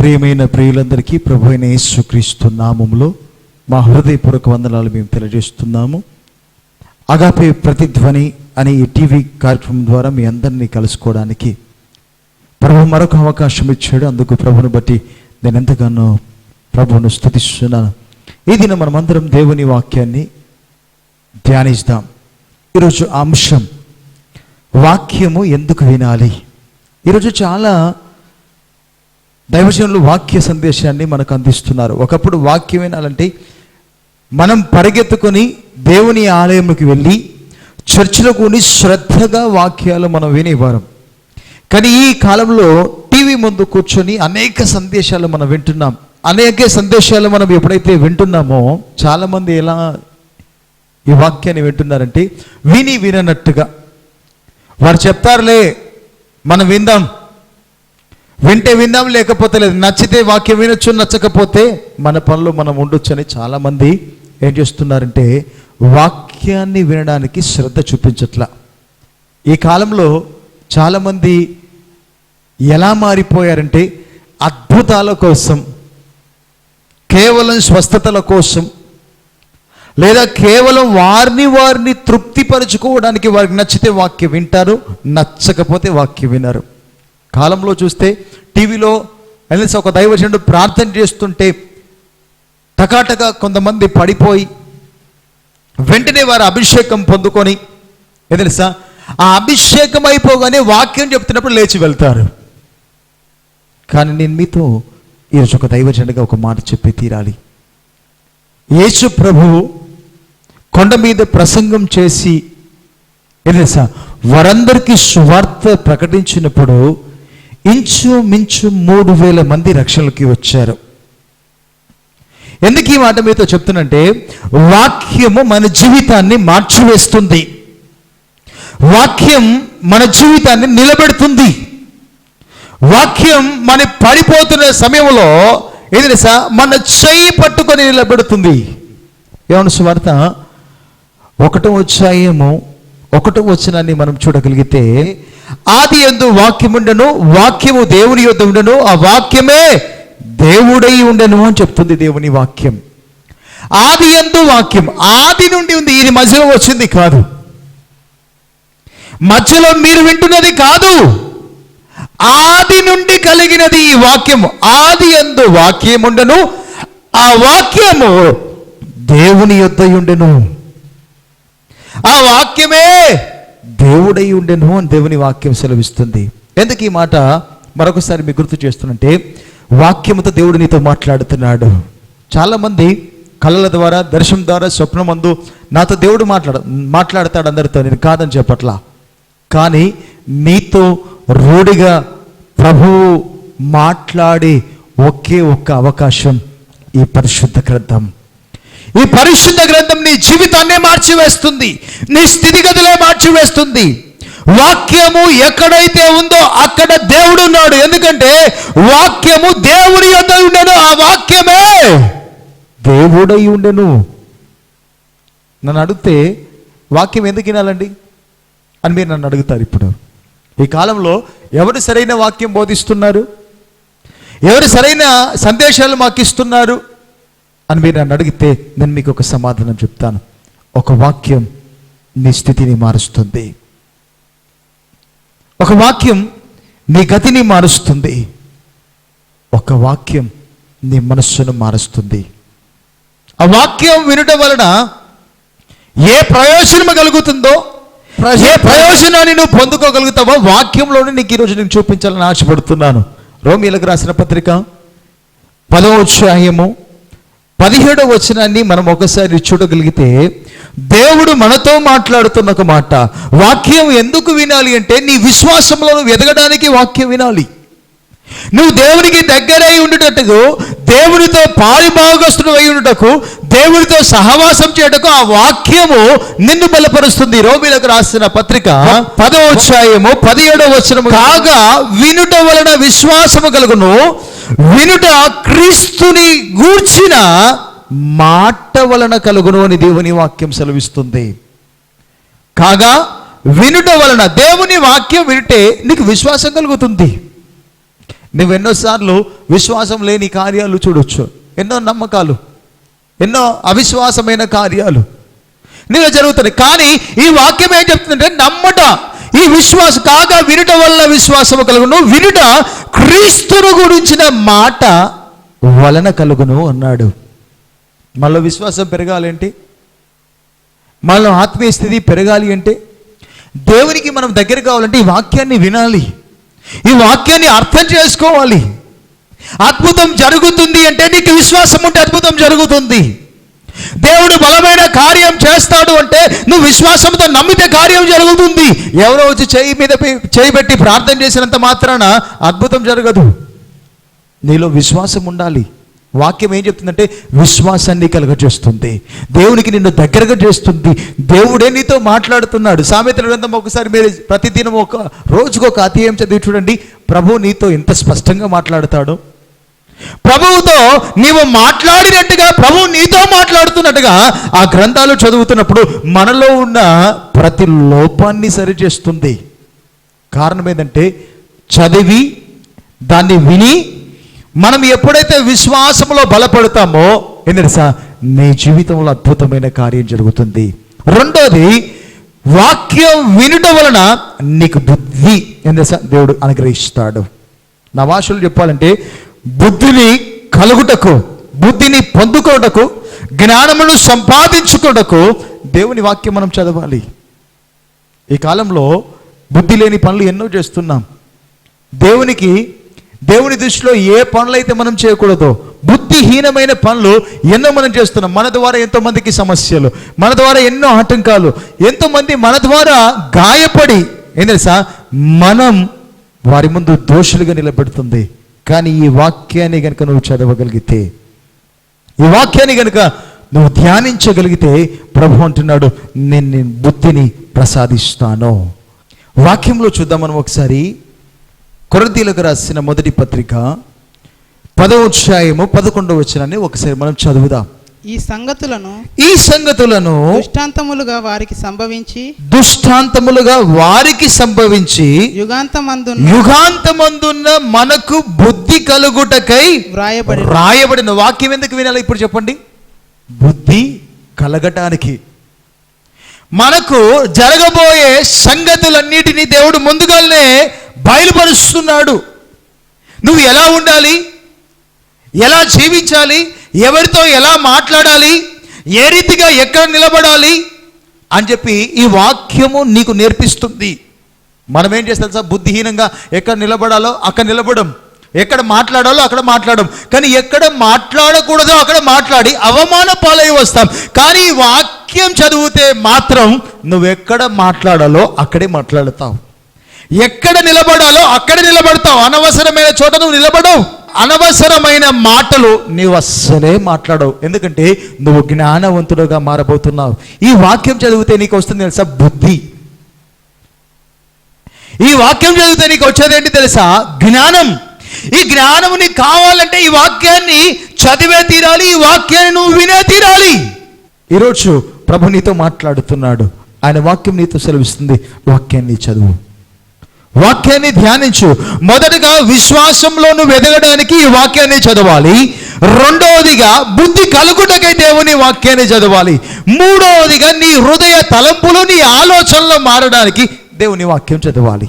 ప్రియమైన ప్రియులందరికీ ప్రభు అయిన యేసుక్రీస్తు నామంలో మా హృదయపూర్వక వందనాలు మేము తెలియజేస్తున్నాము. అగాపే ప్రతిధ్వని అనే ఈ టీవీ కార్యక్రమం ద్వారా మీ అందరినీ కలుసుకోవడానికి ప్రభు మరొక అవకాశం ఇచ్చాడు. అందుకు ప్రభుని బట్టి నేను ఎంతగానో ప్రభువును స్థుతిస్తున్నాను ఈ దిన మనమందరం దేవుని వాక్యాన్ని ధ్యానిస్తాం. ఈరోజు అంశం వాక్యము ఎందుకు వినాలి? ఈరోజు చాలా దైవజనులు వాక్య సందేశాన్ని మనకు అందిస్తున్నారు. ఒకప్పుడు వాక్యం వినాలంటే మనం పరిగెత్తుకొని దేవుని ఆలయంలోకి వెళ్ళి చర్చిలో కూడి శ్రద్ధగా వాక్యాలు మనం వినేవారం. కానీ ఈ కాలంలో టీవీ ముందు కూర్చొని అనేక సందేశాలు మనం వింటున్నాం. అనేక సందేశాలు మనం ఎప్పుడైతే వింటున్నామో చాలామంది ఎలా ఈ వాక్యాన్ని వింటున్నారంటే విని విననట్టుగా. వారు చెప్తారులే మనం విందాం. వింటే విందాం లేకపోతే లేదు. నచ్చితే వాక్యం వినొచ్చు నచ్చకపోతే మన పనిలో మనం ఉండొచ్చు అని చాలామంది ఏం చేస్తున్నారంటే వాక్యాన్ని వినడానికి శ్రద్ధ చూపించట్లా. ఈ కాలంలో చాలామంది ఎలా మారిపోయారంటే అద్భుతాల కోసం కేవలం స్వస్థతల కోసం లేదా కేవలం వారిని వారిని తృప్తిపరచుకోవడానికి వారికి నచ్చితే వాక్యం వింటారు నచ్చకపోతే వాక్యం వినరు. కాలంలో చూస్తే టీవీలో వెళ్ళేసి ఒక దైవజనుడు ప్రార్థన చేస్తుంటే టకాటగా కొంతమంది పడిపోయి వెంటనే వారు అభిషేకం పొందుకొని ఏం తెలుసా? ఆ అభిషేకం అయిపోగానే వాక్యం చెప్తున్నప్పుడు లేచి వెళ్తారు. కానీ నేను మీతో ఈరోజు ఒక దైవజనుడిగా ఒక మాట చెప్పి తీరాలి. యేసు ప్రభువు కొండ మీద ప్రసంగం చేసి ఏం తెలుసా? వారందరికీ సువార్త ప్రకటించినప్పుడు ఇంచు మించు మూడు వేల మంది రక్షణలకి వచ్చారు. ఎందుకు ఈ మాట మీతో చెప్తున్నంటే వాక్యము మన జీవితాన్ని మార్చివేస్తుంది. వాక్యం మన జీవితాన్ని నిలబెడుతుంది. వాక్యం మన పడిపోతున్న సమయంలో ఏది తెలుసా? మన చెయ్యి పట్టుకొని నిలబెడుతుంది. ఏమన్నా సువార్త ఒకటో వచ్చాయేమో ఒకటో వచనాన్ని మనం చూడగలిగితే ఆది ఎందు వాక్యముండను వాక్యము దేవుని యొద్ ఉండను ఆ వాక్యమే దేవుడై ఉండను అని చెప్తుంది దేవుని వాక్యం. ఆది ఎందు వాక్యం ఆది నుండి ఉంది ఇది మధ్యలో వచ్చింది కాదు. మధ్యలో మీరు వింటున్నది కాదు. ఆది నుండి కలిగినది ఈ వాక్యము. ఆది ఎందు ఉండను ఆ వాక్యము దేవుని యొద్ద ఉండెను. ఆ వాక్యమే దేవుడై ఉండెను అని దేవుని వాక్యం సెలవిస్తుంది. ఎందుకు ఈ మాట? మరొకసారి మీకు గుర్తు చేస్తున్నంటే వాక్యముతో దేవుడు నీతో మాట్లాడుతున్నాడు. చాలామంది కళల ద్వారా దర్శనం ద్వారా స్వప్నమందు నాతో దేవుడు మాట్లాడ మాట్లాడతాడు అందరితో నేను కాదని చెప్పట్లా. కానీ నీతో రూఢిగా ప్రభువు మాట్లాడే ఒకే ఒక్క అవకాశం ఈ పరిశుద్ధ గ్రంథం. ఈ పరిశుద్ధ గ్రంథం నీ జీవితాన్నే మార్చివేస్తుంది నీ స్థితిగతులే మార్చివేస్తుంది. వాక్యము ఎక్కడైతే ఉందో అక్కడ దేవుడు ఉన్నాడు. ఎందుకంటే వాక్యము దేవుడి యొద్ద ఉండెను ఆ వాక్యమే దేవుడై ఉండెను. నన్ను అడిగితే వాక్యం ఎందుకు వినాలండి? అని మీరు నన్ను అడుగుతారు ఇప్పుడు. ఈ కాలంలో ఎవరు సరైన వాక్యం బోధిస్తున్నారు? ఎవరు సరైన సందేశాలు మాకు ఇస్తున్నారు అని మీరు నన్ను అడిగితే నేను మీకు ఒక సమాధానం చెప్తాను. ఒక వాక్యం నీ స్థితిని మారుస్తుంది. ఒక వాక్యం నీ గతిని మారుస్తుంది. ఒక వాక్యం నీ మనస్సును మారుస్తుంది. ఆ వాక్యం వినటం వలన ఏ ప్రయోజనం కలుగుతుందో ఏ ప్రయోజనాన్ని నువ్వు పొందుకోగలుగుతావో వాక్యంలోనే నీకు ఈరోజు నేను చూపించాలని ఆశపడుతున్నాను. రోమిలకు రాసిన పత్రిక పదవ అధ్యాయము పదిహేడవ వచనాన్ని మనం ఒకసారి చూడగలిగితే దేవుడు మనతో మాట్లాడుతున్న ఒక మాట వాక్యం ఎందుకు వినాలి అంటే నీ విశ్వాసంలో నువ్వు ఎదగడానికి వాక్యం వినాలి. నువ్వు దేవునికి దగ్గరై ఉండుటకు దేవునితో పారిభాగస్తుడు అయి ఉండుటకు దేవునితో సహవాసం చేయటకు ఆ వాక్యము నిన్ను బలపరుస్తుంది. రోమిలకు రాసిన పత్రిక పదవ అధ్యాయము పదిహేడవ వచనము. కాగా వినుట వలన విశ్వాసము కలుగును. వినుట క్రీస్తుని గూర్చిన మాట వలన కలుగును అని దేవుని వాక్యం సెలవిస్తుంది. కాగా వినుట వలన దేవుని వాక్యం వింటే నీకు విశ్వాసం కలుగుతుంది. నువ్వు ఎన్నోసార్లు విశ్వాసం లేని కార్యాలు చూడొచ్చు. ఎన్నో నమ్మకాలు ఎన్నో అవిశ్వాసమైన కార్యాలు. నీలో జరుగుతుంది కానీ ఈ వాక్యం ఏం చెప్తుందంటే నమ్మట ఈ విశ్వాసం కాగా వినుట వల్ల విశ్వాసము కలుగును. వినుట క్రీస్తును గురించిన మాట వలన కలుగును అన్నాడు. మనలో విశ్వాసం పెరగాలంటే మనలో ఆత్మీయ స్థితి పెరగాలి అంటే దేవునికి మనం దగ్గర కావాలంటే ఈ వాక్యాన్ని వినాలి. ఈ వాక్యాన్ని అర్థం చేసుకోవాలి. అద్భుతం జరుగుతుంది అంటే నీకు విశ్వాసం ఉంటే అద్భుతం జరుగుతుంది. దేవుడు బలమైన కార్యం చేస్తాడు అంటే నువ్వు విశ్వాసంతో నమ్మితే కార్యం జరుగుతుంది. ఎవరో వచ్చి చేయి మీద పె- చేయి పెట్టి ప్రార్థన చేసినంత మాత్రాన అద్భుతం జరగదు. నీలో విశ్వాసం ఉండాలి. వాక్యం ఏం చెప్తుందంటే విశ్వాసాన్ని కలగజేస్తుంది. దేవునికి నిన్ను దగ్గరగా చేస్తుంది. దేవుడే నీతో మాట్లాడుతున్నాడు. సామెతల గ్రంథం ఒకసారి మీరు ప్రతిదినం ఒక రోజుకు ఒక అధ్యాయం చదివి చూడండి. ప్రభు నీతో ఎంత స్పష్టంగా మాట్లాడతాడో. ప్రభువుతో నీవు మాట్లాడినట్టుగా ప్రభువు నీతో మాట్లాడుతున్నట్టుగా ఆ గ్రంథాలు చదువుతున్నప్పుడు మనలో ఉన్న ప్రతి లోపాన్ని సరిచేస్తుంది. కారణం ఏంటంటే చదివి దాన్ని విని మనం ఎప్పుడైతే విశ్వాసంలో బలపడతామో ఏం నీ జీవితంలో అద్భుతమైన కార్యం జరుగుతుంది. రెండోది వాక్యం వినుట వలన నీకు బుద్ధి ఏం దేవుడు అనుగ్రహిస్తాడు. నా భాషలో చెప్పాలంటే బుద్ధిని కలుగుటకు బుద్ధిని పొందుకోటకు జ్ఞానమును సంపాదించుకోటకు దేవుని వాక్యం మనం చదవాలి. ఈ కాలంలో బుద్ధి లేని పనులు ఎన్నో చేస్తున్నాం. దేవునికి దేవుని దృష్టిలో ఏ పనులైతే మనం చేయకూడదో బుద్ధిహీనమైన పనులు ఎన్నో మనం చేస్తున్నాం. మన ద్వారా ఎంతోమందికి సమస్యలు మన ద్వారా ఎన్నో ఆటంకాలు ఎంతోమంది మన ద్వారా గాయపడి ఏం తెలుసా? మనం వారి ముందు దోషులుగా నిలబెడుతుంది. కానీ ఈ వాక్యాన్ని కనుక నువ్వు చదవగలిగితే ఈ వాక్యాన్ని కనుక నువ్వు ధ్యానించగలిగితే ప్రభు అంటున్నాడు నేను నేను బుద్ధిని ప్రసాదిస్తాను. వాక్యంలో చూద్దాం మనం ఒకసారి. కొరతీలకు రాసిన మొదటి పత్రిక పదవ అధ్యాయము పదకొండవ వచనాన్ని ఒకసారి మనం చదువుదాం. ఈ సంగతులను ఈ సంగతులను దృష్టాంతములుగా వారికి సంభవించి దుష్టాంతములుగా వారికి సంభవించి యుగాంతమందు యుగాంతమందున్న మనకు బుద్ధి కలుగుటకై వ్రాయబడి రాయబడిన వాక్యం ఎందుకు వినాలి ఇప్పుడు చెప్పండి? బుద్ధి కలగటానికి. మనకు జరగబోయే సంగతులన్నిటినీ దేవుడు ముందుగానే బయలుపరుస్తున్నాడు. నువ్వు ఎలా ఉండాలి? ఎలా జీవించాలి? ఎవరితో ఎలా మాట్లాడాలి? ఏ రీతిగా ఎక్కడ నిలబడాలి? అని చెప్పి ఈ వాక్యము నీకు నేర్పిస్తుంది. మనం ఏం చేస్తాం సార్ బుద్ధిహీనంగా ఎక్కడ నిలబడాలో అక్కడ నిలబడం. ఎక్కడ మాట్లాడాలో అక్కడ మాట్లాడడం కానీ ఎక్కడ మాట్లాడకూడదో అక్కడ మాట్లాడి అవమాన పాలై వస్తాం. కానీ ఈ వాక్యం చదివితే మాత్రం నువ్వు ఎక్కడ మాట్లాడాలో అక్కడే మాట్లాడతావు. ఎక్కడ నిలబడాలో అక్కడ నిలబడతావు. అనవసరమైన చోట నువ్వు నిలబడవు. అనవసరమైన మాటలు నీవు అస్సలే మాట్లాడవు. ఎందుకంటే నువ్వు జ్ఞానవంతుడుగా మారబోతున్నావు. ఈ వాక్యం చదివితే నీకు వస్తుంది తెలుసా? బుద్ధి. ఈ వాక్యం చదివితే నీకు వచ్చేది ఏంటి తెలుసా? జ్ఞానం. ఈ జ్ఞానం నీకు కావాలంటే ఈ వాక్యాన్ని చదివే తీరాలి ఈ వాక్యాన్ని నువ్వు వినే తీరాలి. ఈరోజు ప్రభు నీతో మాట్లాడుతున్నాడు. ఆయన వాక్యం నీతో సెలవిస్తుంది. వాక్యాన్ని చదువు. వాక్యాన్ని ధ్యానించు. మొదటగా విశ్వాసంలో నువ్వు ఎదగడానికి ఈ వాక్యాన్ని చదవాలి. రెండవదిగా బుద్ధి కలుగుటకై దేవుని వాక్యాన్ని చదవాలి. మూడవదిగా నీ హృదయ తలంపులు నీ ఆలోచనలు మారడానికి దేవుని వాక్యం చదవాలి.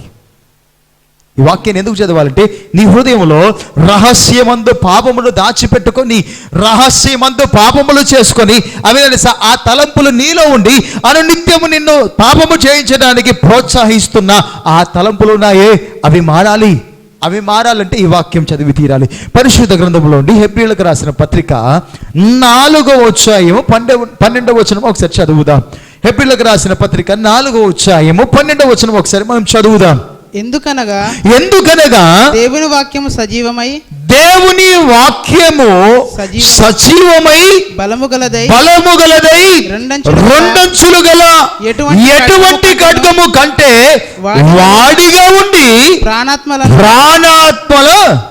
ఈ వాక్యాన్ని ఎందుకు చదవాలంటే నీ హృదయంలో రహస్యమందు పాపములు దాచిపెట్టుకొని రహస్యమందు పాపములు చేసుకొని అవి తెలుసా ఆ తలంపులు నీలో ఉండి అనునిత్యము నిన్ను పాపము చేయించడానికి ప్రోత్సహిస్తున్న ఆ తలంపులు ఉన్నాయే. అవి మారాలి. అవి మారాలంటే ఈ వాక్యం చదివి తీరాలి. పరిశుద్ధ గ్రంథంలో ఉండి హెబ్రిలకు రాసిన పత్రిక నాలుగో అధ్యాయము పన్నె పన్నెండవ వచనం ఒకసారి చదువుదాం. హెబ్రిలకు రాసిన పత్రిక నాలుగో అధ్యాయము పన్నెండవ వచనం ఒకసారి మనం చదువుదాం. ఎందుకనగా ఎందుకనగా దేవుని వాక్యము సజీవమై దేవుని వాక్యము సజీవ- సజీవమై బలము గలదై బలము గలదై రెండంచులు గల- ఎటువంటి ఖడ్గము కంటే వాడిగా- వాడిగా ఉండి ప్రాణాత్మలను ప్రాణాత్మల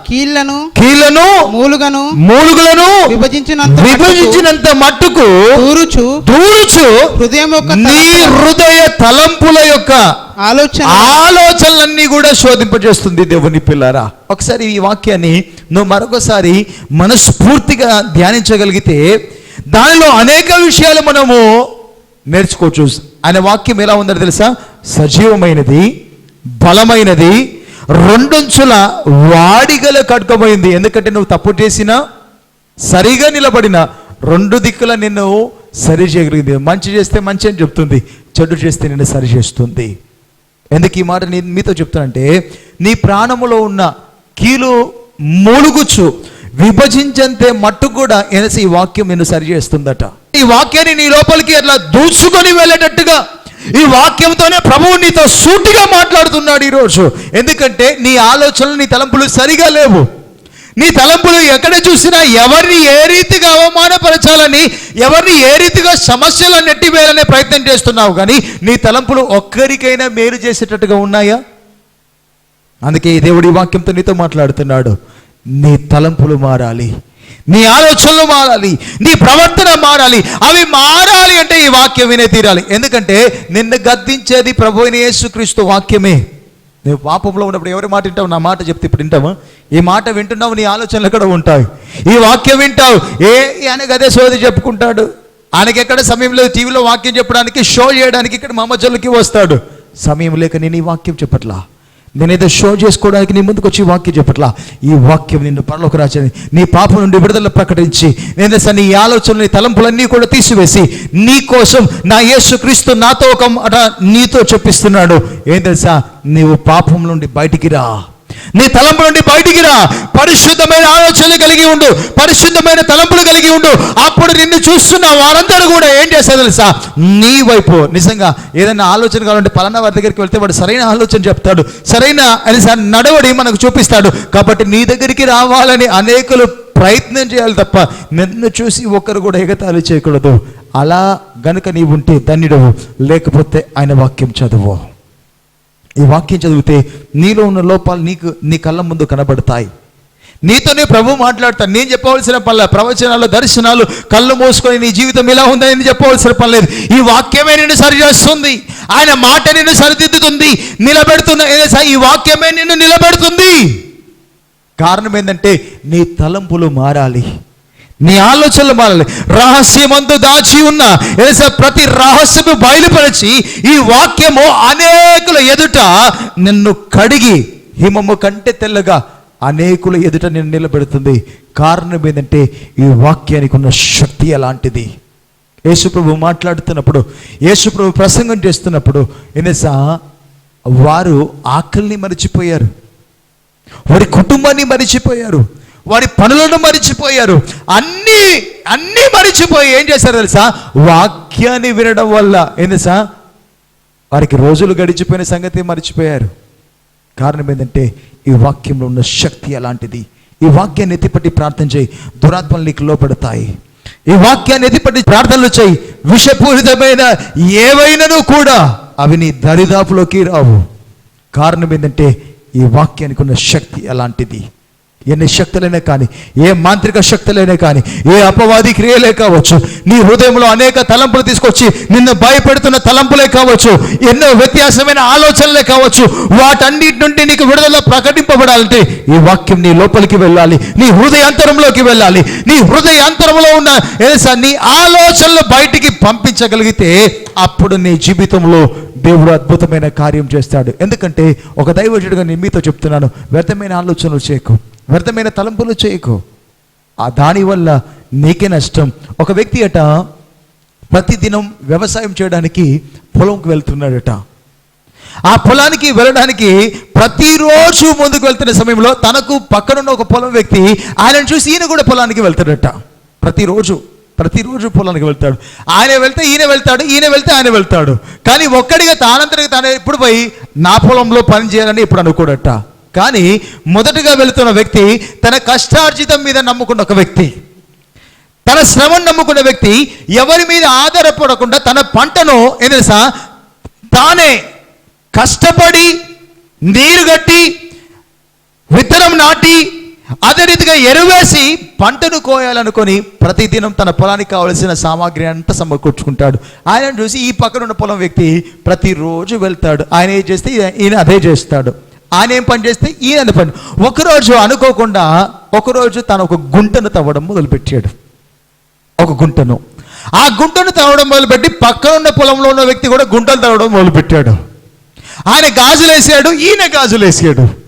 కీళ్ళను కీళ్ళను మూలుగను మూలుగులను విభజించినంత మట్టుకు విభజించినంత మట్టుకు దూరుచు దూరుచు హృదయం యొక్క నీ హృదయ తలంపుల యొక్క ఆలోచన ఆలోచనలన్నీ కూడా శోధింపజేస్తుంది దేవుని పిల్లారా. ఒకసారి ఈ వాక్యాన్ని నువ్వు మరొకసారి మనస్ఫూర్తిగా ధ్యానించగలిగితే దానిలో అనేక విషయాలు మనము నేర్చుకోవచ్చు. ఆయన వాక్యం ఎలా ఉందని తెలుసా? సజీవమైనది. బలమైనది రెండొంచుల వాడిగల కట్టుకోమైంది ఎందుకంటే నువ్వు తప్పు చేసినా సరిగా నిలబడిన రెండు దిక్కుల నిన్ను సరి చేయగలిగింది. మంచి చేస్తే మంచి అని చెప్తుంది చెడు చేస్తే నిన్ను సరి చేస్తుంది. ఎందుకు ఈ మాట నేను మీతో చెప్తానంటే నీ ప్రాణములో ఉన్న కీలు మూలుగుచ్చు విభజించంతే మట్టు కూడా ఎనసి ఈ వాక్యం నిన్ను సరి చేస్తుందట. ఈ వాక్యాన్ని నీ లోపలికి అట్లా దూసుకొని వెళ్ళేటట్టుగా ఈ వాక్యంతోనే ప్రభువు నీతో సూటిగా మాట్లాడుతున్నాడు ఈరోజు. ఎందుకంటే నీ ఆలోచనలు నీ తలంపులు సరిగా లేవు. నీ తలంపులు ఎక్కడ చూసినా ఎవరిని ఏ రీతిగా అవమానపరచాలని ఎవరిని ఏ రీతిగా సమస్యలు నెట్టివేయాలనే ప్రయత్నం చేస్తున్నావు కానీ నీ తలంపులు ఒక్కరికైనా మేలు చేసేటట్టుగా ఉన్నాయా? అందుకే ఈ దేవుడి వాక్యంతో నీతో మాట్లాడుతున్నాడు. నీ తలంపులు మారాలి. నీ ఆలోచనలు మారాలి నీ ప్రవర్తన మారాలి అవి మారాలి అంటే ఈ వాక్యం వినే తీరాలి. ఎందుకంటే నిన్ను గద్దించేది ప్రభు యేసుక్రీస్తు వాక్యమే. నువ్వు పాపంలో ఉన్నప్పుడు ఎవరి మాట వింటావు? నా మాట చెప్తే ఇప్పుడు వింటావా? ఈ మాట వింటున్నావు నీ ఆలోచనలు ఎక్కడ ఉంటాయి? ఈ వాక్యం వింటావు ఏ ఆయనకు అదే సోది చెప్పుకుంటాడు? ఆయనకి ఎక్కడ సమయం లేదు? టీవీలో వాక్యం చెప్పడానికి షో చేయడానికి ఇక్కడ మమ్మజల్లుకి వస్తాడు. సమయం లేక నేను ఈ వాక్యం చెప్పట్లా? నేనైతే షో చేసుకోవడానికి నీ ముందుకు వచ్చి ఈ వాక్యం చెప్పట్లా? ఈ వాక్యం నిన్ను పరలోకి రాచని నీ పాపం నుండి విడుదల ప్రకటించి నేను తెలుసా నీ ఆలోచనలు నీ తలంపులన్నీ కూడా తీసివేసి నీ కోసం నా యేసుక్రీస్తు నాతో ఒక మాట నీతో చెప్పిస్తున్నాడు. ఏం తెలుసా? నీవు పాపం నుండి బయటికి రా. నీ తలంపు నుండి బయటికి రా. పరిశుద్ధమైన ఆలోచనలు కలిగి ఉండు. పరిశుద్ధమైన తలంపులు కలిగి ఉండు. అప్పుడు నిన్ను చూస్తున్న వారందరూ కూడా ఏం చేస్తారు తెలుసా? నీ వైపు. నిజంగా ఏదైనా ఆలోచన కావాలంటే పలానా వారి దగ్గరికి వెళ్తే వాడు సరైన ఆలోచన చెప్తాడు. సరైన అని సార్ నడవడి మనకు చూపిస్తాడు. కాబట్టి నీ దగ్గరికి రావాలని అనేకులు ప్రయత్నం చేయాలి తప్ప నిన్ను చూసి ఒకరు కూడా ఎగతాళి చేయకూడదు. అలా గనుక నీవుంటే ధన్యుడు లేకపోతే ఆయన వాక్యం చదువు. ఈ వాక్యం చదివితే నీలో ఉన్న లోపాలు నీకు నీ కళ్ళ ముందు కనబడతాయి. నీతోనే ప్రభు మాట్లాడతాను నేను చెప్పవలసిన పనుల ప్రవచనాలు దర్శనాలు కళ్ళు మూసుకొని నీ జీవితం ఇలా ఉందని నేను చెప్పవలసిన పని లేదు. ఈ వాక్యమే నిన్ను సరిచేస్తుంది. ఆయన మాట నిన్ను సరిదిద్దుతుంది. నిలబెడుతున్న ఈ వాక్యమే నిన్ను నిలబెడుతుంది. కారణం ఏంటంటే నీ తలంపులు మారాలి. నీ ఆలోచనలు మారాలి. రహస్యమందు దాచి ఉన్న ఏసా ప్రతి రహస్యము బయలుపరిచి ఈ వాక్యము అనేకుల ఎదుట నిన్ను కడిగి హిమము కంటే తెల్లగా అనేకుల ఎదుట నిన్ను నిలబెడుతుంది. కారణం ఏంటంటే ఈ వాక్యానికి ఉన్న శక్తి అలాంటిది యేసుప్రభు మాట్లాడుతున్నప్పుడు యేసుప్రభు ప్రసంగం చేస్తున్నప్పుడు ఏదైసా వారు ఆకలిని మరిచిపోయారు. వారి కుటుంబాన్ని మరిచిపోయారు. వారి పనులను మరిచిపోయారు. అన్నీ అన్నీ మరిచిపోయి ఏం చేశారు తెలుసా? వాక్యాన్ని వినడం వల్ల ఏందిసా వారికి రోజులు గడిచిపోయిన సంగతి మరిచిపోయారు. కారణం ఏంటంటే ఈ వాక్యంలో ఉన్న శక్తి అలాంటిది. ఈ వాక్యాన్ని ఎత్తిపట్టి ప్రార్థన చేయి. దురాత్మలు నీకు లోపడతాయి ఈ వాక్యాన్ని ఎత్తిపట్టి ప్రార్థనలు చేయి. విషపూరితమైన ఏవైనను కూడా అవి నీ దరిదాపులోకి రావు. కారణం ఏంటంటే ఈ వాక్యానికి ఉన్న శక్తి అలాంటిది. ఎన్ని శక్తులైనా కానీ ఏ మాంత్రిక శక్తులైనా కానీ ఏ అపవాది క్రియలే కావచ్చు నీ హృదయంలో అనేక తలంపులు తీసుకొచ్చి నిన్ను భయపెడుతున్న తలంపులే కావచ్చు ఎన్నో వ్యత్యాసమైన ఆలోచనలే కావచ్చు వాటన్నిటి నుండి నీకు విడుదల ప్రకటింపబడాలంటే ఈ వాక్యం నీ లోపలికి వెళ్ళాలి నీ హృదయాంతరంలోకి వెళ్ళాలి. నీ హృదయాంతరంలో ఉన్న ఏసా నీ ఆలోచనలు బయటికి పంపించగలిగితే అప్పుడు నీ జీవితంలో దేవుడు అద్భుతమైన కార్యం చేస్తాడు. ఎందుకంటే ఒక దైవజుడిగా నేను మీతో చెప్తున్నాను వ్యర్థమైన ఆలోచనలు చేయకు. వ్యర్థమైన తలంపులు చేయకు. ఆ దానివల్ల నీకే నష్టం. ఒక వ్యక్తి అట ప్రతిదినం వ్యవసాయం చేయడానికి పొలంకి వెళ్తున్నాడట. ఆ పొలానికి వెళ్ళడానికి ప్రతిరోజు ముందుకు వెళ్తున్న సమయంలో తనకు పక్కనున్న ఒక పొలం వ్యక్తి ఆయనను చూసి ఈయన కూడా పొలానికి వెళ్తాడట. ప్రతిరోజు ప్రతిరోజు పొలానికి వెళ్తాడు. ఆయన వెళ్తే ఈయన వెళ్తాడు ఈయన వెళ్తే ఆయన వెళ్తాడు. కానీ ఒక్కడిగా తానంతటిగా తాను ఇప్పుడు పోయి నా పొలంలో పని చేయాలని ఇప్పుడు అనుకోడట. కానీ మొదటగా వెళుతున్న వ్యక్తి తన కష్టార్జితం మీద నమ్ముకున్న ఒక వ్యక్తి. తన శ్రమను నమ్ముకున్న వ్యక్తి ఎవరి మీద ఆధారపడకుండా తన పంటను ఏదైనా తానే కష్టపడి నీరు కట్టి విత్తనం నాటి అదే రీతిగా ఎరువేసి పంటను కోయాలనుకొని ప్రతిదినం తన పొలానికి కావలసిన సామాగ్రి అంతా సమకూర్చుకుంటాడు. ఆయన చూసి ఈ పక్కన ఉన్న పొలం వ్యక్తి ప్రతిరోజు వెళ్తాడు. ఆయన ఏం చేస్తే ఈయన అదే చేస్తాడు. ఆయన ఏం పని చేస్తే ఈయన పని. ఒకరోజు అనుకోకుండా ఒకరోజు తను ఒక గుంటను తవ్వడం మొదలుపెట్టాడు. ఒక గుంటను. ఆ గుంటను తవ్వడం మొదలుపెట్టి పక్కన ఉన్న పొలంలో ఉన్న వ్యక్తి కూడా గుంటలు తవ్వడం మొదలుపెట్టాడు. ఆయన గాజులు వేసాడు ఈయన గాజులు వేసాడు.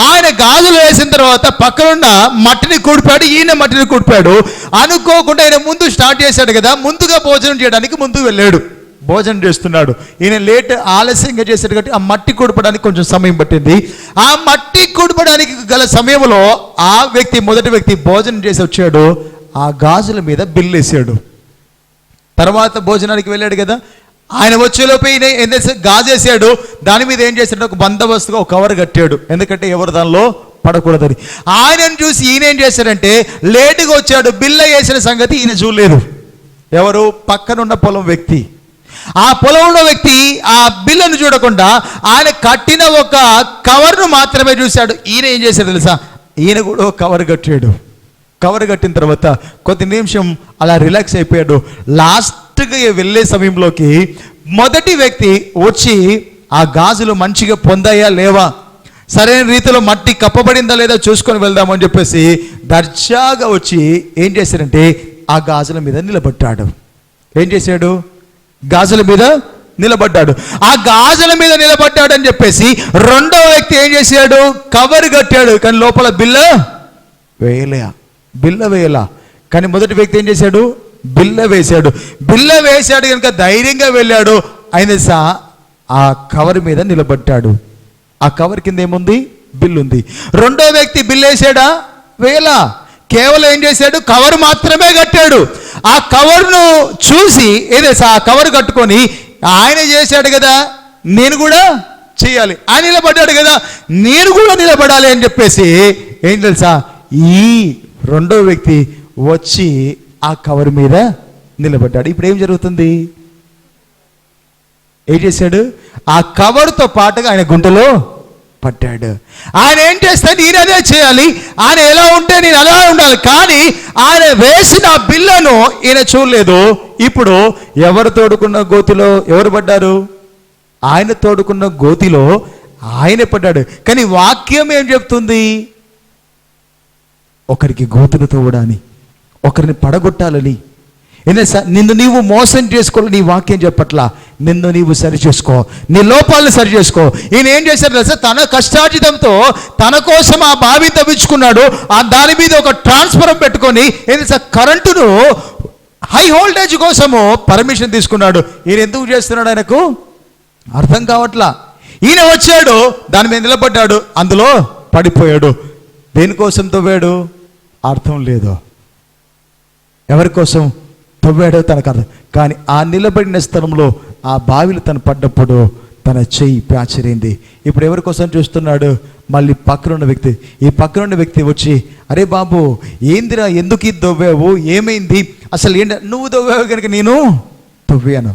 ఆయన గాజులు వేసిన తర్వాత పక్కనున్న మట్టిని కూడిపాడు ఈయన మట్టిని కూడిపాడు. అనుకోకుండా ఆయన ముందు స్టార్ట్ చేశాడు కదా ముందుగా భోజనం చేయడానికి ముందు వెళ్ళాడు. భోజనం చేస్తున్నాడు. ఈయన లేట్ ఆలస్యంగా చేశాడు కాబట్టి ఆ మట్టి కూడపడానికి కొంచెం సమయం పట్టింది. ఆ మట్టి కూడపడానికి గల సమయంలో ఆ వ్యక్తి మొదటి వ్యక్తి భోజనం చేసి వచ్చాడు. ఆ గాజుల మీద బిల్లు వేసాడు తర్వాత భోజనానికి వెళ్ళాడు కదా. ఆయన వచ్చేలోపు ఈయన ఏం చేశాడు గాజేసాడు దాని మీద ఏం చేశాడు? ఒక బందోబస్తుగా ఒక కవర్ కట్టాడు. ఎందుకంటే ఎవరు దానిలో పడకూడదని. ఆయనను చూసి ఈయన ఏం చేశాడంటే లేటుగా వచ్చాడు. బిల్ల వేసిన సంగతి ఈయన చూడలేదు. ఎవరు? పక్కనున్న పొలం వ్యక్తి. ఆ పొలంలో వ్యక్తి ఆ బిల్లును చూడకుండా ఆయన కట్టిన ఒక కవర్ను మాత్రమే చూశాడు. ఈయన ఏం చేశాడు తెలుసా? ఈయన కూడా కవర్ కట్టాడు. కవర్ కట్టిన తర్వాత కొద్ది నిమిషం అలా రిలాక్స్ అయిపోయాడు. లాస్ట్గా వెళ్ళే సమయంలోకి మొదటి వ్యక్తి వచ్చి ఆ గాజులు మంచిగా పొందాయా లేవా? సరైన రీతిలో మట్టి కప్పబడిందా లేదా చూసుకొని వెళ్దామని చెప్పేసి దర్జాగా వచ్చి ఏం చేశాడంటే ఆ గాజుల మీద నిలబడ్డాడు. ఏం చేశాడు? గాజుల మీద నిలబడ్డాడు. ఆ గాజుల మీద నిలబడ్డాడు అని చెప్పేసి రెండో వ్యక్తి ఏం చేశాడు? కవర్ కట్టాడు. కానీ లోపల బిల్ల వేయలే. బిల్ల వేయలా. కానీ మొదటి వ్యక్తి ఏం చేశాడు? బిల్ల వేశాడు. బిల్ల వేశాడు కనుక ధైర్యంగా వెళ్ళాడు. ఆయన సా ఆ కవర్ మీద నిలబడ్డాడు. ఆ కవర్ కింద ఏముంది? బిల్లు ఉంది రెండో వ్యక్తి బిల్ వేసాడా వేలా కేవలం ఏం చేశాడు? కవర్ మాత్రమే కట్టాడు. ఆ కవర్ను చూసి ఏదే ఆ కవర్ కట్టుకొని ఆయన చేశాడు కదా నేను కూడా చేయాలి. ఆయన నిలబడ్డాడు కదా నేను కూడా నిలబడాలి అని చెప్పేసి ఏం తెలుసా? ఈ రెండో వ్యక్తి వచ్చి ఆ కవర్ మీద నిలబడ్డాడు. ఇప్పుడు ఏం జరుగుతుంది? ఏం చేశాడు? ఆ కవర్తో పాటుగా ఆయన గుంటలో పట్టాడు. ఆయన ఏం చేస్తే నేను అదే చేయాలి. ఆయన ఎలా ఉంటే నేను అలా ఉండాలి. కానీ ఆయన వేసిన బిల్లను ఈయన చూడలేదు. ఇప్పుడు ఎవరు తోడుకున్న గోతిలో ఎవరు పడ్డారు? ఆయన తోడుకున్న గోతిలో ఆయన పడ్డాడు. కానీ వాక్యం ఏం చెప్తుంది? ఒకరికి గోతులు తోవడాని ఒకరిని పడగొట్టాలని నిన్ను నీవు మోసం చేసుకోవాలి నీ వాక్యం చెప్పట్లా. నిన్ను నీవు సరి చేసుకో నీ లోపాలను సరి చేసుకో ఈయన ఏం చేశాడు తెలుసా? తన కష్టార్జితంతో తన కోసం ఆ బావి తవ్వించుకున్నాడు. ఆ దాని మీద ఒక ట్రాన్స్ఫరం పెట్టుకొని ఏం తెలుసా? కరెంటును హై వోల్టేజ్ కోసము పర్మిషన్ తీసుకున్నాడు. ఈయన ఎందుకు చేస్తున్నాడు ఆయనకు? అర్థం కావట్లా. ఈయన వచ్చాడు దాని మీద నిలబడ్డాడు అందులో పడిపోయాడు. దేనికోసం తవ్వాడు? అర్థం లేదు. ఎవరి కోసం? తవ్వాడో తనకు అర్థం కానీ ఆ నిలబడిన స్థలంలో ఆ బావిలో తను పడ్డప్పుడు తన చెయ్యి ప్యాచరైంది ఇప్పుడు ఎవరి కోసం చూస్తున్నాడు? మళ్ళీ పక్కనున్న వ్యక్తి. ఈ పక్కనున్న వ్యక్తి వచ్చి అరే బాబు ఏందిరా? ఎందుకు ఇది దవ్వావు? ఏమైంది? అసలు ఏంటి? నువ్వు దవ్వావు కనుక నేను తవ్వాను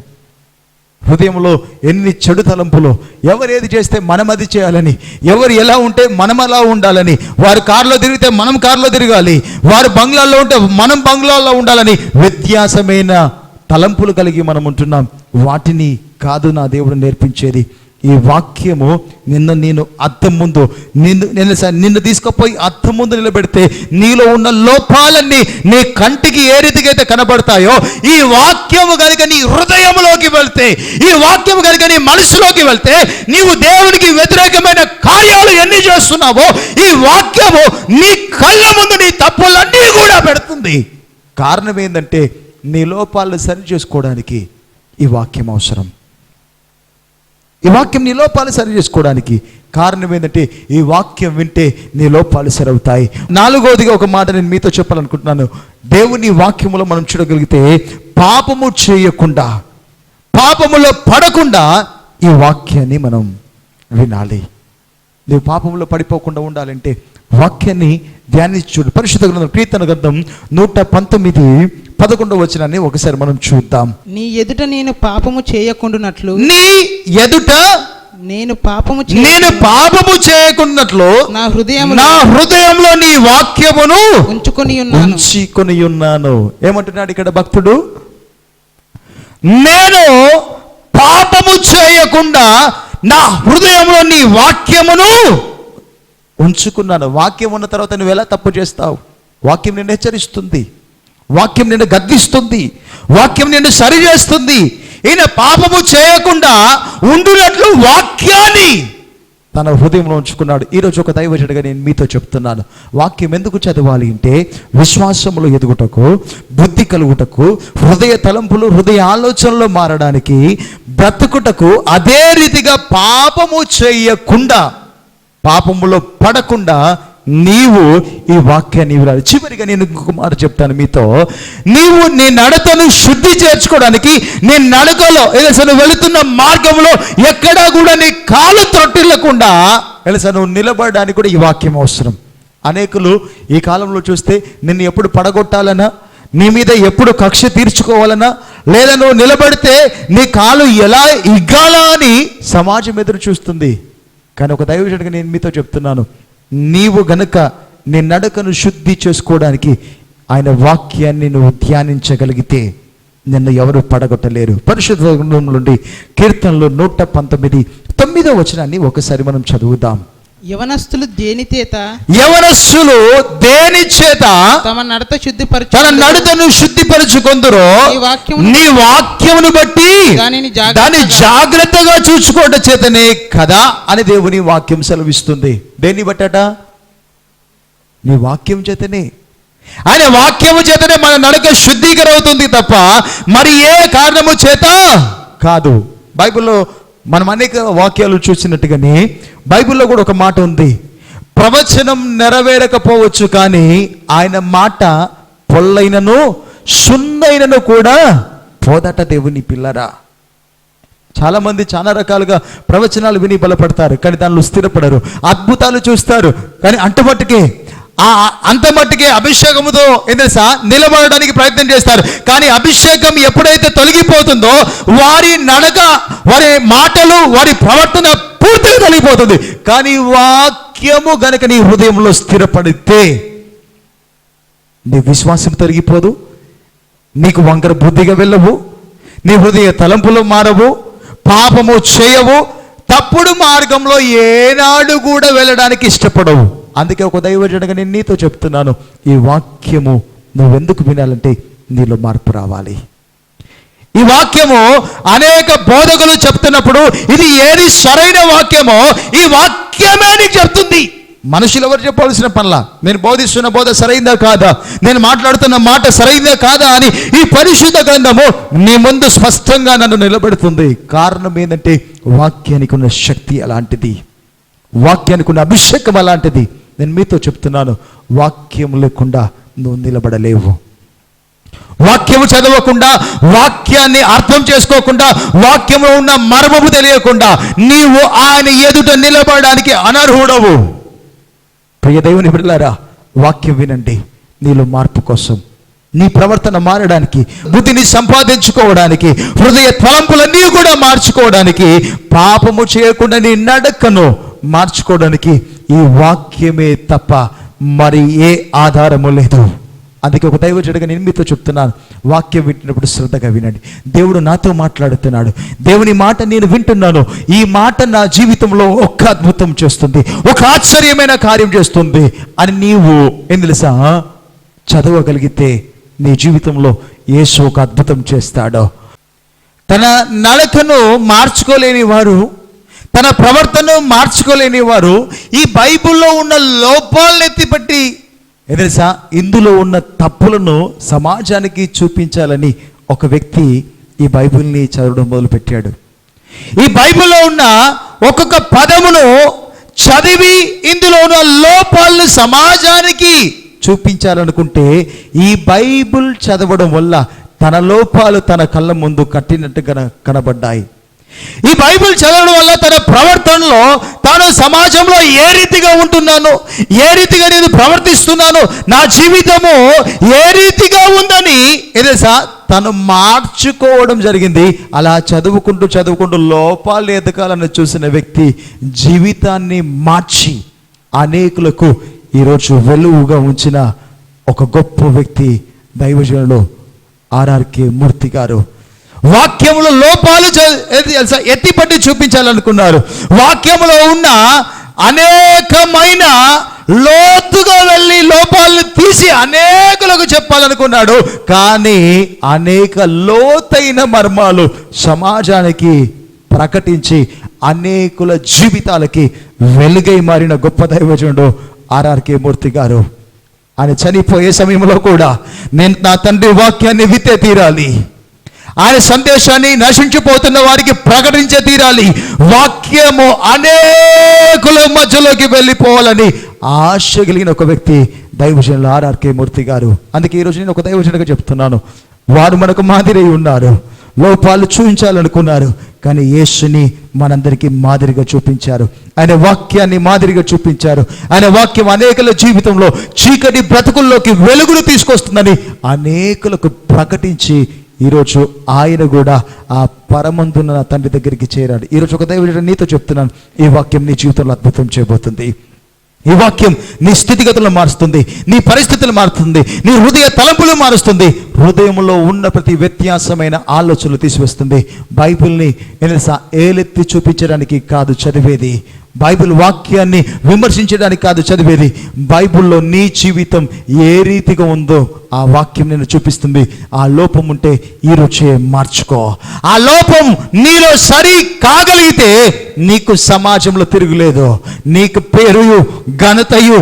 హృదయంలో ఎన్ని చెడు తలంపులు ఎవరు ఏది చేస్తే మనం అది చేయాలని ఎవరు ఎలా ఉంటే మనం అలా ఉండాలని వారు కారులో తిరిగితే మనం కారులో తిరగాలి వారు బంగ్లాల్లో ఉంటే మనం బంగ్లాల్లో ఉండాలని వ్యత్యాసమైన తలంపులు కలిగి మనం ఉంటున్నాం. వాటిని కాదు నా దేవుడు నేర్పించేది. ఈ వాక్యము నిన్న నేను అద్దం ముందు నిన్ను నేను నిన్ను తీసుకుపోయి అద్దం ముందు నిలబెడితే నీలో ఉన్న లోపాలన్నీ నీ కంటికి ఏ రీతికైతే కనబడతాయో ఈ వాక్యము కనుక నీ హృదయంలోకి వెళ్తే ఈ వాక్యము కనుక నీ మనసులోకి వెళ్తే నీవు దేవునికి వ్యతిరేకమైన కార్యాలు ఎన్ని చేస్తున్నావో ఈ వాక్యము నీ కళ్ళ ముందు నీ తప్పులన్నీ కూడా పెడుతుంది. కారణం ఏంటంటే నీ లోపాలను సరి చేసుకోవడానికి ఈ వాక్యం అవసరం. ఈ వాక్యం నీ లోపాలు సరి చేసుకోవడానికి కారణం ఏంటంటే ఈ వాక్యం వింటే నీ లోపాలు సరవుతాయి. నాలుగవదిగా ఒక మాట నేను మీతో చెప్పాలనుకుంటున్నాను. దేవుని వాక్యములో మనం చూడగలిగితే పాపము చేయకుండా పాపములో పడకుండా ఈ వాక్యాన్ని మనం వినాలి. నువ్వు పాపంలో పడిపోకుండా ఉండాలంటే వాక్యాన్ని ధ్యానించి. చూడు పరిశుద్ధ గ్రంథం కీర్తన గ్రంథం నూట పంతొమ్మిది పదకొండవ వచనాన్ని ఒకసారి మనం చూద్దాం. నీ ఎదుట నేను పాపము చేయకుండునట్లు నీ ఎదుట నేను పాపము నేను పాపము చేయకున్నట్లు నా హృదయం నా హృదయంలో నీ వాక్యమును ఉంచుకొని ఉన్నాను. ఉంచుకొని ఉన్నాను. ఏమంటున్నాడు ఇక్కడ భక్తుడు? నేను పాపము చేయకుండా నా హృదయంలో నీ వాక్యమును ఉంచుకున్నాను. వాక్యం ఉన్న తర్వాత నువ్వు ఎలా తప్పు చేస్తావు? వాక్యం నిన్ను హెచ్చరిస్తుంది. వాక్యం నిన్ను గద్దిస్తుంది. వాక్యం నిన్ను సరి చేస్తుంది ఈయన పాపము చేయకుండా ఉండునట్లు వాక్యాన్ని తన హృదయంలో ఉంచుకున్నాడు. ఈరోజు ఒక దైవజుడిగా నేను మీతో చెప్తున్నాను. వాక్యం ఎందుకు చదవాలి అంటే విశ్వాసములో ఎదుగుటకు బుద్ధి కలుగుటకు హృదయ తలంపులు హృదయ ఆలోచనలు మారడానికి బ్రతుకుటకు అదే రీతిగా పాపము చేయకుండా పాపములో పడకుండా నీవు ఈ వాక్యాన్ని వినాలి చివరిగా నేను ఇంకొక మాట చెప్తాను మీతో. నీవు నీ నడతను శుద్ధి చేర్చుకోవడానికి నీ నడకలో ఏదైనా నువ్వు వెళుతున్న మార్గంలో ఎక్కడా కూడా నీ కాలు త్రొట్టిల్లకుండా తెలుసా నువ్వు నిలబడడానికి కూడా ఈ వాక్యం అవసరం. అనేకులు ఈ కాలంలో చూస్తే నిన్ను ఎప్పుడు పడగొట్టాలనా? నీ మీద ఎప్పుడు కక్ష తీర్చుకోవాలనా? లేదా నువ్వు నిలబడితే నీ కాలు ఎలా ఇగ్గాలా అని సమాజం ఎదురు చూస్తుంది. కానీ ఒక దైవజనుడిగా నేను మీతో చెప్తున్నాను. నీవు గనుక నీ నడకను శుద్ధి చేసుకోవడానికి ఆయన వాక్యాన్ని నువ్వు ధ్యానించగలిగితే నిన్ను ఎవరు పడగొట్టలేరు. పరిశుద్ధ నుండి కీర్తనలు నూట పంతొమ్మిది తొమ్మిదో వచనాన్ని ఒకసారి మనం చదువుదాం. యవనస్తులు దేని చేత? యవనస్సులు దేని చేత? తమ నడత శుద్ధిపరచు తన నడతను శుద్ధిపరచుకొందురో నీ వాక్యమును- నీ వాక్యమును బట్టి దానిని జాగ్రత్తగా- చూసుకోవడం చేతనే కదా అని దేవుని వాక్యం సెలవిస్తుంది. దేన్ని బట్టట? నీ వాక్యం చేతనే. ఆయన వాక్యము చేతనే మన నడక శుద్ధీకరవుతుంది తప్ప మరి ఏ కారణము చేత? కాదు. బైబిల్లో మనం అనేక వాక్యాలు చూసినట్టుగానే బైబిల్లో కూడా ఒక మాట ఉంది. ప్రవచనం నెరవేరకపోవచ్చు కానీ ఆయన మాట పొల్లైనను సున్నైనను కూడా పోదట దేవుని పిల్లరా. చాలామంది చాలా రకాలుగా ప్రవచనాలు విని బలపడతారు కానీ దానిలో స్థిరపడరు అద్భుతాలు చూస్తారు కానీ అంటమట్టుకే ఆ అంత మట్టుకే అభిషేకముతో ఏం తెలుసా నిలబడడానికి ప్రయత్నం చేస్తారు. కానీ అభిషేకం ఎప్పుడైతే తొలగిపోతుందో వారి నడక వారి మాటలు వారి ప్రవర్తన పూర్తిగా తొలగిపోతుంది. కానీ వాక్యము గనక నీ హృదయంలో స్థిరపడితే నీ విశ్వాసం తొలగిపోదు నీకు వంకర బుద్ధిగా వెళ్ళవు నీ హృదయ తలంపులు మారవు పాపము చేయవు తప్పుడు మార్గంలో ఏనాడు కూడా వెళ్ళడానికి ఇష్టపడవు. అందుకే ఒక దైవజనగా నేను నీతో చెప్తున్నాను ఈ వాక్యము నువ్వెందుకు వినాలంటే నీలో మార్పు రావాలి. ఈ వాక్యము అనేక బోధకులు చెప్తున్నప్పుడు ఇది ఏది సరైన వాక్యమో ఈ వాక్యమే నీకు చెప్తుంది. మనుషులు ఎవరు చెప్పాల్సిన పనుల? నేను బోధిస్తున్న బోధ సరైందా కాదా? నేను మాట్లాడుతున్న మాట సరైందా కాదా అని ఈ పరిశుద్ధ గ్రంథము నీ ముందు స్పష్టంగా నన్ను నిలబెడుతుంది. కారణం ఏంటంటే వాక్యానికి ఉన్న శక్తి అలాంటిది. వాక్యానికి ఉన్న అభిషేకం అలాంటిది. నేను మీతో చెప్తున్నాను వాక్యం లేకుండా నువ్వు నిలబడలేవు. వాక్యము చదవకుండా వాక్యాన్ని అర్థం చేసుకోకుండా వాక్యంలో ఉన్న మర్మము తెలియకుండా నీవు ఆయన ఎదుట నిలబడడానికి అనర్హుడవు. ప్రియ దేవుని బిడ్డలారా వాక్యం వినండి. నీలో మార్పు కోసం నీ ప్రవర్తన మారడానికి బుద్ధిని సంపాదించుకోవడానికి హృదయ తలంపులన్నీ కూడా మార్చుకోవడానికి పాపము చేయకుండా నీ నడకను మార్చుకోవడానికి ఈ వాక్యమే తప్ప మరి ఏ ఆధారము లేదు. అందుకే ఒక దైవజుడిగా నేను మీతో చెప్తున్నాను వాక్యం వింటున్నప్పుడు శ్రద్ధగా వినండి. దేవుడు నాతో మాట్లాడుతున్నాడు. దేవుని మాట నేను వింటున్నాను. ఈ మాట నా జీవితంలో ఒక్క అద్భుతం చేస్తుంది ఒక ఆశ్చర్యమైన కార్యం చేస్తుంది అని నీవు ఏం తెలుసా? చదవగలిగితే నీ జీవితంలో యేసు ఒక అద్భుతం చేస్తాడో. తన నడకను మార్చుకోలేని వారు తన ప్రవర్తనను మార్చుకోలేని వారు ఈ బైబిల్లో ఉన్న లోపాలను ఎత్తిపట్టి తెలుసా? ఇందులో ఉన్న తప్పులను సమాజానికి చూపించాలని ఒక వ్యక్తి ఈ బైబిల్ని చదవడం మొదలుపెట్టాడు. ఈ బైబిల్లో ఉన్న ఒక్కొక్క పదమును చదివి ఇందులో ఉన్న లోపాలను సమాజానికి చూపించాలనుకుంటే ఈ బైబిల్ చదవడం వల్ల తన లోపాలు తన కళ్ళ ముందు కట్టినట్టు కన కనబడ్డాయి. ఈ బైబిల్ చదవడం వల్ల తన ప్రవర్తనలో తాను సమాజంలో ఏ రీతిగా ఉంటున్నాను ఏ రీతిగా నేను ప్రవర్తిస్తున్నాను నా జీవితము ఏ రీతిగా ఉందని ఏదేసా తను మార్చుకోవడం జరిగింది. అలా చదువుకుంటూ చదువుకుంటూ లోపాలు ఎదగాలని చూసిన వ్యక్తి జీవితాన్ని మార్చి అనేకులకు ఈరోజు వెలుగుగా ఉంచిన ఒక గొప్ప వ్యక్తి దైవజనుడు ఆర్ఆర్కే మూర్తి గారు. వాక్యములో లోపాలు ఎత్తిపట్టి చూపించాలనుకున్నారు. వాక్యములో ఉన్న అనేకమైన లోతుగా వెళ్ళి లోపాలను తీసి అనేకులకు చెప్పాలనుకున్నాడు. కానీ అనేక లోతైన మర్మాలు సమాజానికి ప్రకటించి అనేకుల జీవితాలకి వెలుగై మారిన గొప్ప దైవజనుడు ఆర్ఆర్కే మూర్తి గారు. ఆయన చనిపోయే సమయంలో కూడా నేను నా తండ్రి వాక్యాన్ని విత్తే తీరాలి. ఆయన సందేశాన్ని నశించిపోతున్న వారికి ప్రకటించే తీరాలి. వాక్యము అనేకుల మధ్యలోకి వెళ్ళిపోవాలని ఆశ కలిగిన ఒక వ్యక్తి దైవజనులు ఆర్ఆర్కే మూర్తి గారు. అందుకే ఈరోజు నేను ఒక దైవజనుగా చెప్తున్నాను. వారు మనకు మాదిరి ఉన్నారు. లోపాలు చూపించాలనుకున్నారు. కానీ యేసుని మనందరికీ మాదిరిగా చూపించారు. ఆయన వాక్యాన్ని మాదిరిగా చూపించారు. ఆయన వాక్యం అనేకుల జీవితంలో చీకటి బ్రతుకుల్లోకి వెలుగును తీసుకొస్తుందని అనేకులకు ప్రకటించి ఈరోజు ఆయన కూడా ఆ పరమందున్న నా తండ్రి దగ్గరికి చేరాడు. ఈరోజు ఒక దైవ నీతో చెప్తున్నాను ఈ వాక్యం నీ జీవితంలో అద్భుతం చేయబోతుంది. ఈ వాక్యం నీ స్థితిగతులను మారుస్తుంది నీ పరిస్థితులు మారుతుంది నీ హృదయ తలంపులు మారుస్తుంది. హృదయంలో ఉన్న ప్రతి వ్యత్యాసమైన ఆలోచనలు తీసివేస్తుంది. బైబిల్ని ఏలసా ఏలెత్తి చూపించడానికి కాదు చదివేది. బైబిల్ వాక్యాన్ని విమర్శించడానికి కాదు చదివేది. బైబిల్లో నీ జీవితం ఏ రీతిగా ఉందో ఆ వాక్యం నేను చూపిస్తుంది. ఆ లోపం ఉంటే ఈ రుచే మార్చుకో. ఆ లోపం నీలో సరి కాగలిగితే నీకు సమాజంలో తిరుగులేదు. నీకు పేరుయు ఘనతయు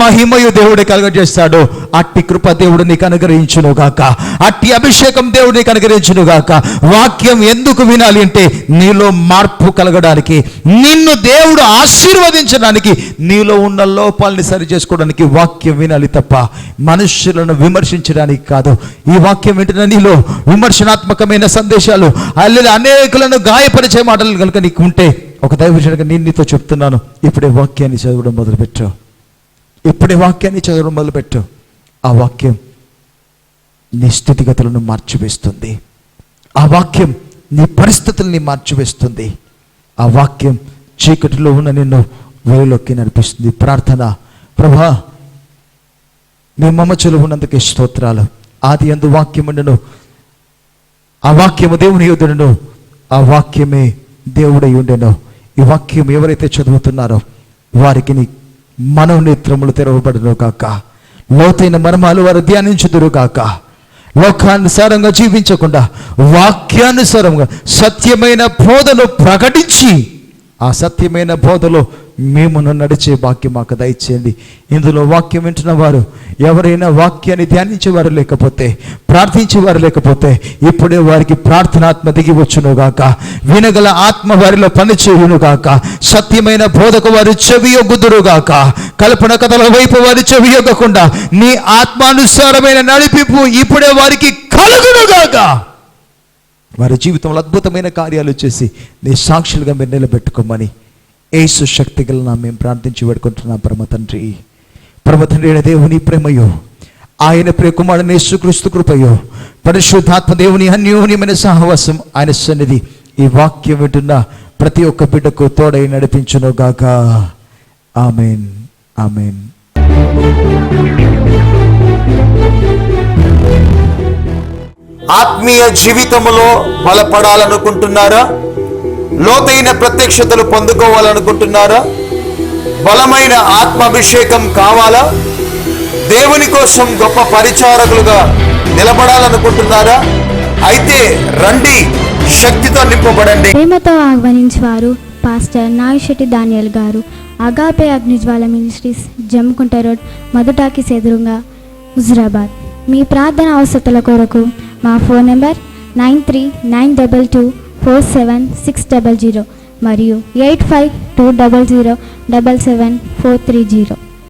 మహిమయు దేవుడే కలగజేస్తాడు. అట్టి కృప దేవుడు నీకు అనుగ్రహించును గాక అట్టి అభిషేకం దేవుడు నీకు అనుగ్రహించును గాక వాక్యం ఎందుకు వినాలి అంటే నీలో మార్పు కలగడానికి నిన్ను దేవుడు ఆశీర్వదించడానికి నీలో ఉన్న లోపాలని సరి చేసుకోవడానికి వాక్యం వినాలి తప్ప మనుషులను విమర్శించడానికి కాదు. ఈ వాక్యం వింటున్న నీలో విమర్శనాత్మకమైన సందేశాలు అల్లెలు అనేకులను గాయపరిచే మాటలు కనుక నీకు ఉంటే ఒక దైవజనక నేను నీతో చెప్తున్నాను. ఇప్పుడే వాక్యాన్ని చదవడం మొదలుపెట్టు. ఇప్పుడే వాక్యాన్ని చదవడం మొదలుపెట్టు. ఆ వాక్యం నీ స్థితిగతులను మార్చివేస్తుంది. ఆ వాక్యం నీ పరిస్థితుల్ని మార్చివేస్తుంది. ఆ వాక్యం చీకటిలో ఉన్న నిన్ను వెలుగులోకి నడిపిస్తుంది. ప్రార్థన. ప్రభా మీ మమ్మ ఉన్నందుకే స్తోత్రాలు. ఆది అందు వాక్యముండను. ఆ వాక్యము దేవుని యుద్ధుడును ఆ వాక్యమే దేవుడై ఉండెను. ఈ వాక్యం ఎవరైతే చదువుతున్నారో వారికి నీ మనోనేత్రములు తెరవబడును కాక లోతైన మర్మాలు వారు ధ్యానించుదురు కాక లోకానుసారంగా జీవించకుండా వాక్యానుసారంగా సత్యమైన బోధను ప్రకటించి ఆ సత్యమైన బోధలో మేమును నడిచే వాక్యం మాకు దయచేయండి. ఇందులో వాక్యం వింటున్న వారు ఎవరైనా వాక్యాన్ని ధ్యానించేవారు లేకపోతే ప్రార్థించేవారు లేకపోతే ఇప్పుడే వారికి ప్రార్థనాత్మ దిగి వచ్చునుగాక వినగల ఆత్మ వారిలో పనిచేయును గాక సత్యమైన బోధకు వారు చెవియొగ్గుదురు గాక కల్పన కథల వైపు వారు చెవియొగ్గకుండా నీ ఆత్మానుసారమైన నడిపింపు ఇప్పుడే వారికి కలుగునుగాక. వారి జీవితంలో అద్భుతమైన కార్యాలు చేసి నీ సాక్షులుగా మీరు నిలబెట్టుకోమని ఏసు శక్తి గల మేము ప్రార్థించి పెడుకుంటున్నాం పరమ తండ్రి పరమ తండ్రి అయిన దేవుని ప్రేమయో ఆయన ప్రియకుమారుని యేసుక్రీస్తు కృపయో పరిశుద్ధాత్మ దేవుని అన్యోన్యమైన సహవాసం ఆయన సన్నిధి ఈ వాక్యం వింటున్న ప్రతి ఒక్క బిడ్డకు తోడై నడిపించును గాక. ఆమెన్. ఆమెన్. ఆత్మీయ జీవితములో బలపడాలనుకుంటున్నారా? లోతైన ప్రత్యక్షతలు పొందుకోవాలనుకుంటున్నారా? బలమైన ఆత్మాభిషేకం కావాలా? దేవుని కోసం గొప్ప పరిచారకులుగా నిలబడాలనుకుంటున్నారా? అయితే రండి శక్తితో నింపబడండి. ప్రేమతో ఆహ్వానించేవారు పాస్టర్ నాగశెట్టి దానియల్ గారు Agape Agnijwala ministries Jamkunta road మధుటాకి ఎదురుగా హుజురాబాద్ మీ ప్రార్థన అవసరతల కొరకు మా phone number nine three nine double two four seven six double zero మరియు eight five two double zero double seven four three zero.